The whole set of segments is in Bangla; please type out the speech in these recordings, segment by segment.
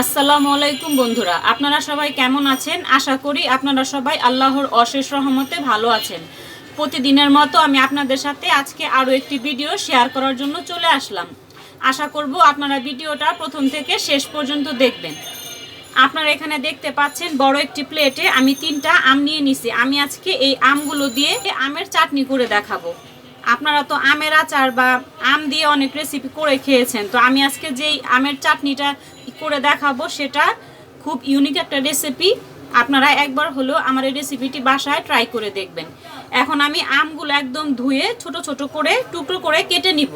আসসালামু আলাইকুম বন্ধুরা, আপনারা সবাই কেমন আছেন? আশা করি আপনারা সবাই আল্লাহর অশেষ রহমতে ভালো আছেন। প্রতিদিনের মতো আমি আপনাদের সাথে আজকে আরও একটি ভিডিও শেয়ার করার জন্য চলে আসলাম। আশা করব আপনারা ভিডিওটা প্রথম থেকে শেষ পর্যন্ত দেখবেন। আপনারা এখানে দেখতে পাচ্ছেন বড় একটি প্লেটে আমি তিনটা আম নিয়ে নিছি। আমি আজকে এই আমগুলো দিয়ে আমের চাটনি করে দেখাবো। আপনারা তো আমের আচার বা আম দিয়ে অনেক রেসিপি করে খেয়েছেন। তো আমি আজকে যেই আমের চাটনিটা করে দেখাবো, সেটা খুব ইউনিক একটা রেসিপি আপনারা একবার হলেও আমার এই রেসিপিটি বাসায় ট্রাই করে দেখবেন। এখন আমি আমগুলো একদম ধুয়ে ছোট ছোট করে, টুকরো করে কেটে নিব।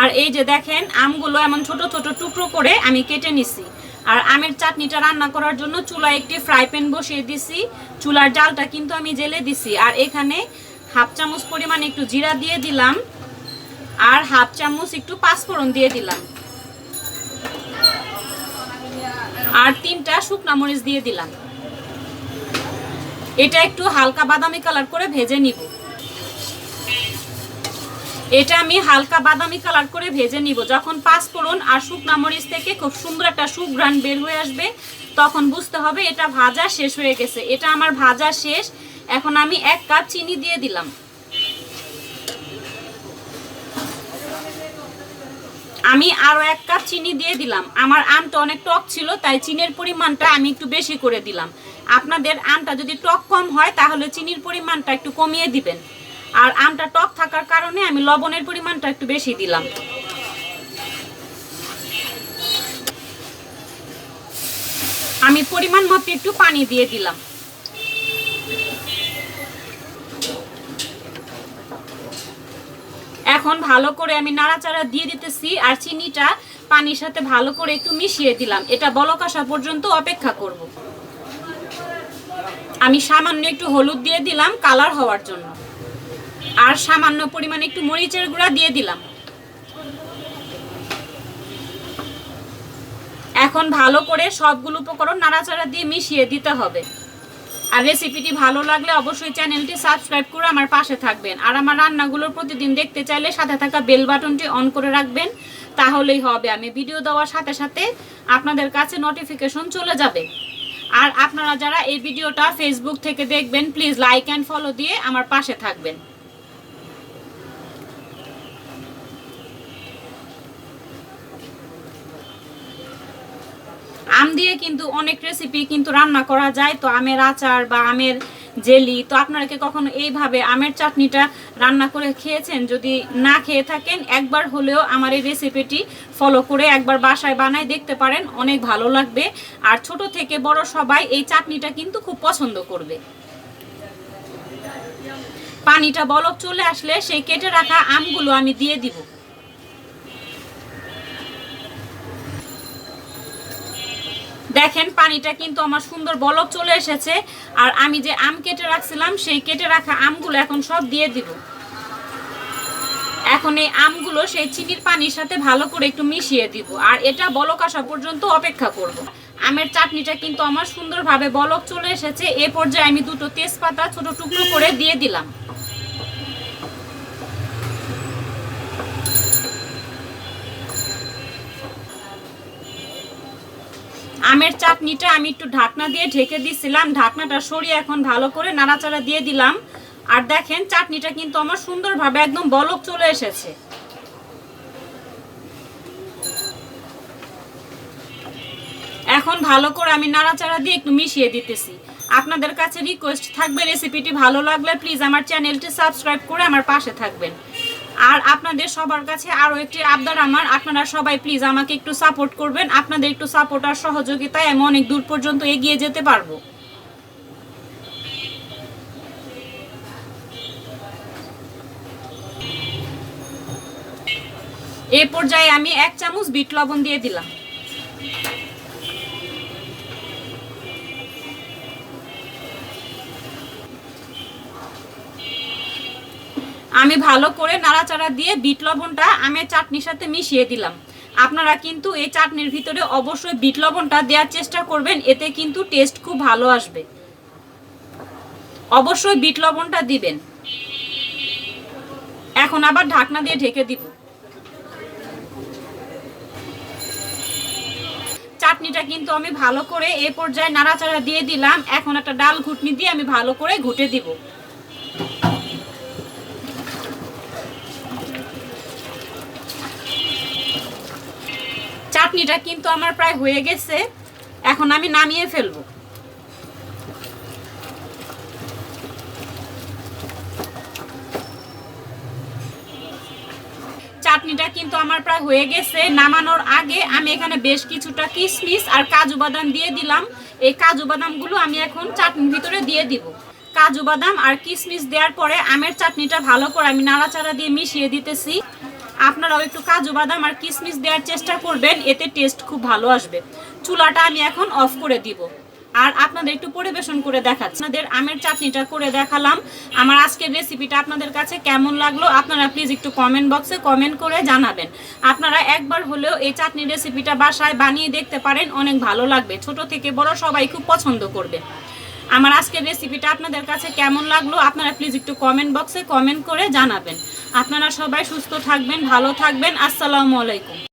আর এই যে দেখেন, আমগুলো এমন ছোট ছোট টুকরো করে আমি কেটে নিছি। আর আমের চাটনিটা রান্না করার জন্য চুলায় একটি ফ্রাই প্যান বসিয়ে দিছি। চুলার জালটা কিন্তু আমি জেলে দিছি। আর এখানে হাফ চামচ পরিমাণ একটু জিরা দিয়ে দিলাম। আর হাফ চামচ একটু পাঁচফোড়ন দিয়ে দিলাম। আর তিনটা শুকনা মরিচ দিয়ে দিলাম। এটা একটু হালকা বাদামি কালার করে ভেজে নিব। এটা আমি হালকা বাদামি কালার করে ভেজে নিব। যখন পাঁচফোড়ন আর শুকনা মরিচ থেকে খুব সুন্দর একটা সুঘ্রাণ বের হয়ে আসবে, তখন বুঝতে হবে এটা ভাজা শেষ হয়ে গেছে। এটা আমার ভাজা শেষ। এখন আমি এক কাপ চিনি দিয়ে দিলাম। আমি আরও এক কাপ চিনি দিয়ে দিলাম। আমার আমটা অনেক টক ছিল, তাই চিনির পরিমাণটা আমি একটু বেশি করে দিলাম। আপনাদের আমটা যদি টক কম হয়, তাহলে চিনির পরিমাণটা একটু কমিয়ে দিবেন। আর আমটা টক থাকার কারণে আমি লবণের পরিমাণটা একটু বেশি দিলাম। আমি পরিমাণ মতো একটু পানি দিয়ে দিলাম। এখন ভালো করে আমি নাড়াচাড়া দিয়ে দিতেছি আর চিনিটা পানির সাথে ভালো করে একটু মিশিয়ে দিলাম। এটা বলক আসা পর্যন্ত অপেক্ষা করব। আমি সামান্য একটু হলুদ দিয়ে দিলাম কালার হওয়ার জন্য। আর সামান্য পরিমাণে একটু মরিচের গুঁড়া দিয়ে দিলাম। এখন ভালো করে সবগুলো উপকরণ নাড়াচাড়া দিয়ে মিশিয়ে দিতে হবে। আর রেসিপিটি ভালো লাগলে অবশ্যই চ্যানেলটি সাবস্ক্রাইব করে আমার পাশে থাকবেন। আর আমার রান্নাগুলোর প্রতিদিন দেখতে চাইলে সাথে থাকা বেল বাটনটি অন করে রাখবেন। তাহলেই হবে। আমি ভিডিও দেওয়ার সাথে সাথে আপনাদের কাছে নোটিফিকেশন চলে যাবে। আর আপনারা যারা এই ভিডিওটা ফেসবুক থেকে দেখবেন প্লিজ লাইক অ্যান্ড ফলো দিয়ে আমার পাশে থাকবেন। আম দিয়ে কিন্তু অনেক রেসিপি কিন্তু রান্না করা যায়। তো আমের আচার বা আমের জেলি, তো আপনারা কি কখনো এইভাবে আমের চাটনিটা রান্না করে খেয়েছেন? যদি না খেয়ে থাকেন, একবার হলেও আমার এই রেসিপিটি ফলো করে একবার বাসায় বানায় দেখতে পারেন, অনেক ভালো লাগবে। আর ছোট থেকে বড় সবাই এই চাটনিটা কিন্তু খুব পছন্দ করবে। পানিটা বলক চলে আসলে সেই কেটে রাখা আমগুলো আমি দিয়ে দিব। দেখেন, পানিটা কিন্তু আমার সুন্দর বলক চলে এসেছে। আর আমি যে আম কেটে রাখছিলাম, সেই কেটে রাখা আমগুলো এখন সব দিয়ে দিব। এখন এই আমগুলো সেই চিনির পানির সাথে ভালো করে একটু মিশিয়ে দিব। আর এটা বলক আসা পর্যন্ত অপেক্ষা করব। আমের চাটনিটা কিন্তু আমার সুন্দরভাবে বলক চলে এসেছে। এ পর্যায়ে আমি দুটো তেজপাতা ছোট টুকরো করে দিয়ে দিলাম। আমের চাটনিটা আমি একটু ঢাকনা দিয়ে ঢেকে দিছিলাম। ঢাকনাটা সরিয়ে এখন ভালো করে নাড়াচাড়া দিয়ে দিলাম। আর দেখেন, চাটনিটা কিন্তু আমার সুন্দরভাবে একদম বলক চলে এসেছে। এখন ভালো করে আমি নাড়াচাড়া দিয়ে একটু মিশিয়ে দিতেছি। আপনাদের কাছে রিকোয়েস্ট থাকবে রেসিপিটি ভালো লাগলে প্লিজ আমার চ্যানেলটি সাবস্ক্রাইব করে আমার পাশে থাকবেন। আর আপনাদের সবার কাছে আরও একটি আবদার আমার। আপনারা সবাই প্লিজ আমাকে একটু সাপোর্ট করবেন। আপনাদের একটু সাপোর্ট আর সহযোগিতায় আমি অনেক দূর পর্যন্ত এগিয়ে যেতে পারব। এ পর্যায়ে আমি এক চামচ বিট লবণ দিয়ে দিলাম। আমি ভালো করে নাড়াচাড়া দিয়ে বিট লবণটা আমের চাটনির সাথে মিশিয়ে দিলাম। আপনারা কিন্তু এই চাটনির ভিতরে অবশ্যই বিট লবণটা দেওয়ার চেষ্টা করবেন, এতে কিন্তু টেস্ট খুব ভালো আসবে। অবশ্যই বিট লবণটা দিবেন। এখন আবার ঢাকনা দিয়ে ঢেকে দিব। চাটনিটা কিন্তু আমি ভালো করে এ পর্যায়ে নাড়াচাড়া দিয়ে দিলাম। এখন একটা ডাল ঘুটনি দিয়ে আমি ভালো করে ঘুটে দিব। চাটনিটা কিন্তু আমার প্রায় হয়ে গেছে। এখন আমি নামিয়ে ফেলব। চাটনিটা কিন্তু আমার প্রায় হয়ে গেছে। নামানোর আগে আমি এখানে বেশ কিছুটা কিশমিশ আর কাজু বাদাম দিয়ে দিলাম। এই কাজু বাদামগুলো আমি এখন চাটনির ভিতরে দিয়ে দিব। কাজু বাদাম আর কিশমিশ দেওয়ার পরে আমের চাটনিটা ভালো করে আমি নাড়াচাড়া দিয়ে মিশিয়ে দিতেছি। আপনারাও একটু কাজু বাদাম আর কিশমিশ দেওয়ার চেষ্টা করবেন, এতে টেস্ট খুব ভালো আসবে। চুলাটা আমি এখন অফ করে দিব। আর আপনাদের একটু পরিবেশন করে দেখাচ্ছি। আপনাদের আমের চাটনিটা করে দেখালাম। আমার আজকের রেসিপিটা আপনাদের কাছে কেমন লাগল, আপনারা প্লিজ একটু কমেন্ট বক্সে কমেন্ট করে জানাবেন। আপনারা একবার হলেও এই চাটনি রেসিপিটা বাসায় বানিয়ে দেখতে পারেন, অনেক ভালো লাগবে। ছোট থেকে বড় সবাই খুব পছন্দ করবে। আমার আজকের রেসিপিটা আপনাদের কাছে কেমন লাগল আপনারা প্লিজ একটু কমেন্ট বক্সে কমেন্ট করে জানাবেন। আপনারা সবাই সুস্থ থাকবেন, ভালো থাকবেন। আসসালামু আলাইকুম।